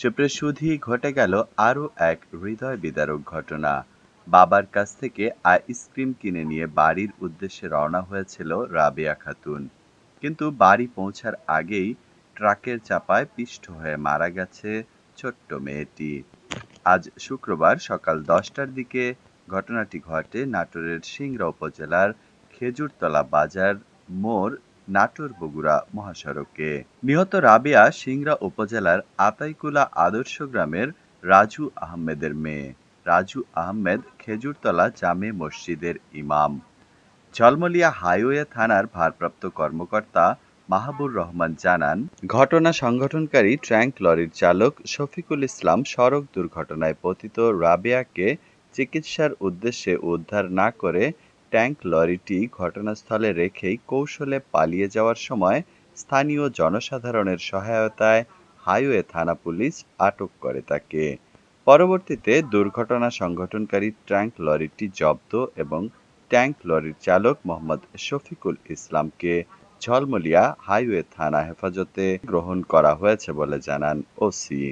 সুপ্রিয় সুধী ঘটে গেল আরও এক হৃদয় বিদারক ঘটনা। বাবার কাছ থেকে আইসক্রিম কিনে নিয়ে বাড়ির উদ্দেশ্যে রওনা হয়েছিল রাবেয়া খাতুন। কিন্তু বাড়ি পৌঁছার আগেই ট্রাকের চাপায় পিষ্ট হয়ে মারা গেছে ছোট্ট মেয়েটি। আজ শুক্রবার সকাল দশটার দিকে ঘটনাটি ঘটে নাটোরের সিংড়া উপজেলার খেজুরতলা বাজার মোড় নাটোর বগুড়া মহাসড়কে। নিহত রাবেয়া সিংড়া উপজেলার আতাইকুলা আদর্শ গ্রামের রাজু আহমেদের মেয়ে। রাজু আহমেদ খেজুরতলা জামে মসজিদের ইমাম। ঝলমলিয়া হাইওয়ে থানার ভারপ্রাপ্ত কর্মকর্তা মাহাবুর রহমান জানান, ঘটনা সংগঠনকারী ট্র্যাঙ্ক লরির চালক শফিকুল ইসলাম সড়ক দুর্ঘটনায় পতিত রাবেয়াকে চিকিৎসার উদ্দেশ্যে উদ্ধার না করে ট্যাঙ্ক লরিটি ঘটনাস্থলে রেখেই কৌশলে পালিয়ে যাওয়ার সময় স্থানীয় জনসাধারণের সহায়তায় হাইওয়ে থানা পুলিশ আটক করে তাকে। পরবর্তীতে দুর্ঘটনা সংগঠনকারী ট্যাঙ্ক লরিটি জব্দ এবং ট্যাঙ্ক লরির চালক মোহাম্মদ শফিকুল ইসলামকে ঝলমলিয়া হাইওয়ে থানা হেফাজতে গ্রহণ করা হয়েছে বলে জানান ওসি।